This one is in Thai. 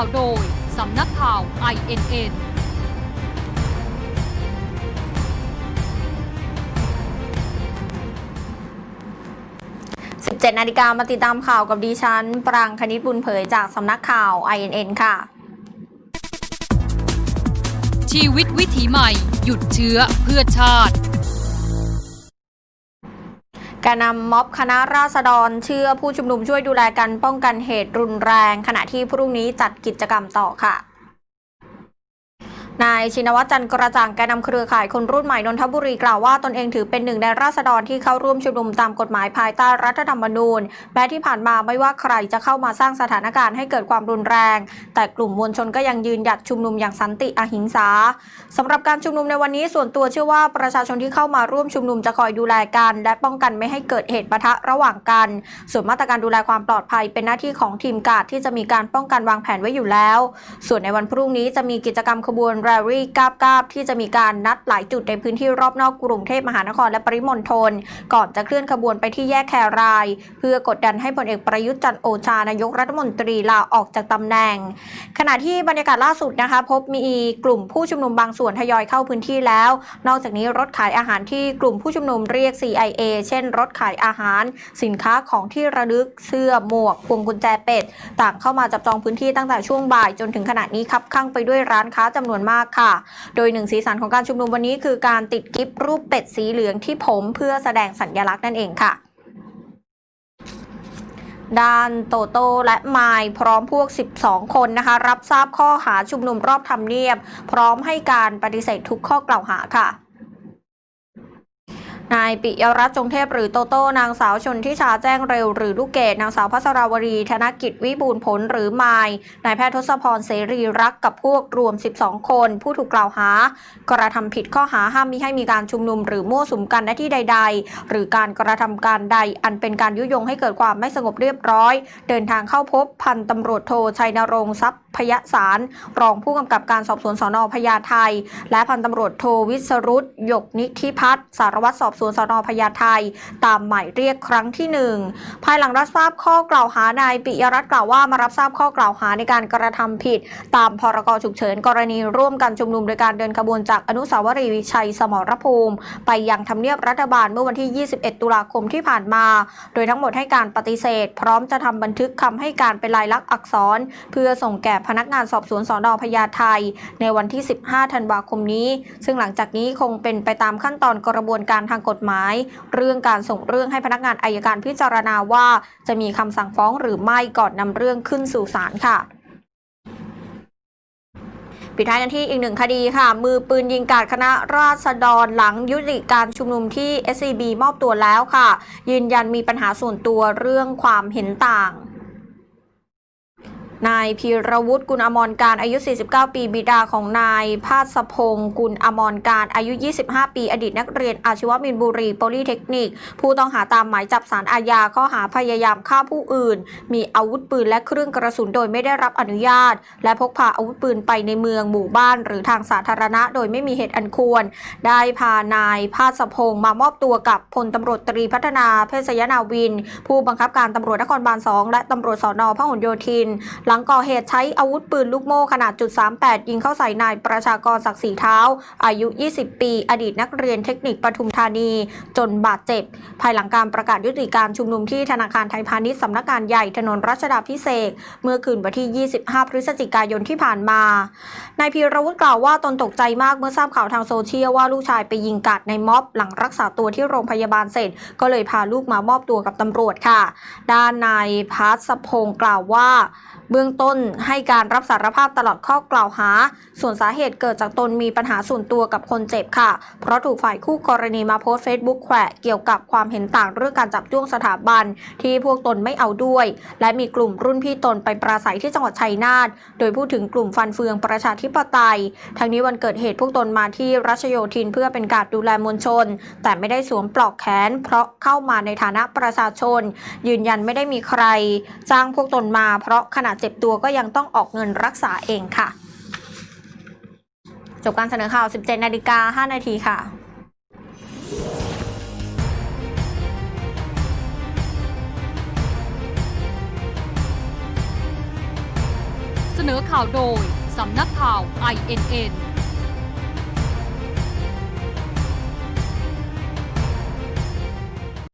ข่าวโดย สำนักข่าว INN 17นาฬิกามาติดตามข่าวกับดิฉัน ปรางคณิตบุญเผยจากสำนักข่าว INN ค่ะ ชีวิตวิถีใหม่ หยุดเชื้อเพื่อชาติ แกนนำม็อบคณะราษฎร เชื่อผู้ชุมนุมช่วยดูแลกันป้องกันเหตุรุนแรง ขณะที่พรุ่งนี้จัดกิจกรรมต่อค่ะ นายชินวัตรจันกระจ่างแกนนำเครือข่ายคนรุ่นใหม่นนทบุรีกล่าวว่าตนเองถือเป็นหนึ่งในราษฎรที่เข้าร่วมชุมนุมตามกฎหมายภายใต้รัฐธรรมนูญแม้ที่ผ่านมาไม่ว่าใครจะเข้ามาสร้างสถานการณ์ให้เกิดความรุนแรง แต่กลุ่มมวลชนก็ยังยืนหยัดชุมนุมอย่างสันติอหิงสาสำหรับการชุมนุมในวันนี้ส่วนตัวเชื่อว่าประชาชนที่เข้ามาร่วมชุมนุมจะคอยดูแลกัน และป้องกันไม่ให้เกิดเหตุปะทะระหว่างกัน ส่วนมาตรการดูแลความปลอดภัย เป็นหน้าที่ของทีมกาดที่จะมีการป้องกันวางแผนไว้อยู่แล้ว ส่วนในวันพรุ่งนี้จะมีกิจกรรมขบวนแรลลี่กาบกาบที่จะมีการนัดหลายจุดในพื้นที่รอบนอกกรุงเทพมหานครและปริมณฑลก่อนจะเคลื่อนขบวนไปที่แยกแคราย เพื่อกดดันให้พลเอกประยุทธ์จันโอชานายกรัฐมนตรีลาออกจากตำแหน่ง ขณะที่บรรยากาศล่าสุดนะคะ พบมีกลุ่มผู้ชุมนุมบางส่วนทยอยเข้าพื้นที่แล้ว นอกจากนี้รถขายอาหารที่กลุ่มผู้ชุมนุมเรียก CIA เช่น รถขายอาหาร สินค้าของที่ระลึกเสื้อหมวกพวงกุญแจเป็ด ต่างเข้ามาจับจองพื้นที่ตั้งแต่ช่วงบ่ายจนถึงขณะนี้คับข้างไปด้วยร้านค้าจำนวนมากค่ะ โดยหนึ่งสีสันของการชุมนุมวันนี้คือการติดกิฟรูปเป็ดสีเหลืองที่ผมเพื่อแสดงสัญลักษณ์นั่นเองค่ะด้านโตโต้และไมล์พร้อมพวก 12 คนนะคะ รับทราบข้อหาชุมนุมรอบทำเนียบ พร้อมให้การปฏิเสธทุกข้อกล่าวหาค่ะ นายปิยรัตน์จงเทพหรือโตโต้นางสาวชนทิชาแจ้งเร็วหรือลูกเกดนางสาวพัสราวรี ธนกิจวิบูลย์ผลหรือไมายนายแพทย์ทศพรเสรีรักกับพวกรวม 12 คน ผู้ถูกกล่าวหากระทำผิดข้อหาห้ามมิให้มีการชุมนุม หรือมั่วสุมกันณที่ใด ๆ หรือการกระทำการใด อันเป็นการยุยงให้เกิดความไม่สงบเรียบร้อย เดินทางเข้าพบพันตำรวจโทชัยนรงค์ทรัพย์พยสารรองผู้กำกับการสอบสวนสนพญาไทและพันตำรวจโทวิศรุตหยกนิธิพัฒน์สารวัตรสอบสวนสนพญาไทตามหมายเรียกครั้งที่หนึ่งภายหลังรับทราบข้อกล่าวหานายปิยรัตน์กล่าวว่ามารับทราบข้อกล่าวหาในการกระทำผิด ตามพรกฉุกเฉินกรณีร่วมกันชุมนุมโดยการเดินขบวนจากอนุสาวรีย์ชัยสมรภูมิ ไปยังทำเนียบรัฐบาลเมื่อวันที่ 21 ตุลาคมที่ผ่านมา โดยทั้งหมดให้การปฏิเสธ พร้อมจะทำบันทึกคำให้การเป็นลายลักษณ์อักษร เพื่อส่งแก่พนักงานสอบสวนสอนอพญาไทในวันที่ 15 ธันวาคมนี้ ซึ่งหลังจากนี้คงเป็นไปตามขั้นตอนกระบวนการทางกฎหมาย เรื่องการส่งเรื่องให้พนักงานอายการพิจารณาว่า จะมีคำสั่งฟ้องหรือไม่ก่อนนำเรื่องขึ้นสู่ศาลค่ะปิดท้ายกันที่อีกหนึ่งคดีค่ะ มือปืนยิงกาดคณะราษฎรหลังยุติการชุมนุมที่ SCB มอบตัวแล้วค่ะ ยืนยันมีปัญหาส่วนตัวเรื่องความเห็นต่าง นายพีรวุฒิกุลอมรการอายุ 49 ปีบิดาของนายภาสพงศ์กุลอมรการอายุ 25 ปี อดีตนักเรียนอาชีวมินบุรีโพลีเทคนิค ผู้ต้องหาตามหมายจับสารอาญาข้อหาพยายามฆ่าผู้อื่น มีอาวุธปืนและเครื่องกระสุนโดยไม่ได้รับอนุญาต และพกพาอาวุธปืนไปในเมืองหมู่บ้าน หรือทางสาธารณะ โดยไม่มีเหตุอันควร ได้พานายภาสพงศ์มามอบตัวกับพลตำรวจตรีพัฒนาเพศยนาวิน ผู้บังคับการตำรวจนครบาล 2 และตำรวจสอนอพหลโยธินหลังก่อเหตุใช้อาวุธปืนลูกโม่ขนาดจุด38ยิงเข้าใส่นายประชากรศักดิ์ศรีเท้า อายุ 20 ปี อดีตนักเรียนเทคนิคปทุมธานี จนบาดเจ็บ ภายหลังการประกาศยุติการชุมนุมที่ธนาคารไทยพาณิชย์สำนักงานใหญ่ถนนรัชดาพิเศษเมื่อคืนวันที่ 25 พฤศจิกายนที่ผ่านมานายพีรวุฒิกล่าวว่าตนตกใจมากเมื่อทราบข่าวทางโซเชียลว่าลูกชายไปยิงกัดในม็อบหลังรักษาตัวที่โรงพยาบาลเสร็จ ก็เลยพาลูกมามอบตัวกับตำรวจค่ะ ด้านนายพัสพงศ์กล่าวว่าเบื้องต้นให้การรับสารภาพตลอดข้อกล่าวหา ส่วนสาเหตุเกิดจากตนมีปัญหาส่วนตัวกับคนเจ็บค่ะ เพราะถูกฝ่ายคู่กรณีมาโพสต์เฟซบุ๊กแขวะเกี่ยวกับความเห็นต่างเรื่องการจับจ้วงสถาบัน ที่พวกตนไม่เอาด้วย และมีกลุ่มรุ่นพี่ตนไปปราศัยที่จังหวัดชัยนาทโดยพูดถึงกลุ่มฟันเฟืองประชาธิปไตยทั้งนี้วันเกิดเหตุพวกตนมาที่รัชโยธินเพื่อเป็นการดูแลมวลชน แต่ไม่ได้สวมปลอกแขน เพราะเข้ามาในฐานะประชาชน ยืนยันไม่ได้มีใคร จ้างพวกตนมาเพราะขณะเจ็บตัวก็ยังต้องออกเงินรักษาเองค่ะ จบการเสนอข่าว 17นาฬิกา5นาทีค่ะสนอข่าวโดย สำนักข่าว INN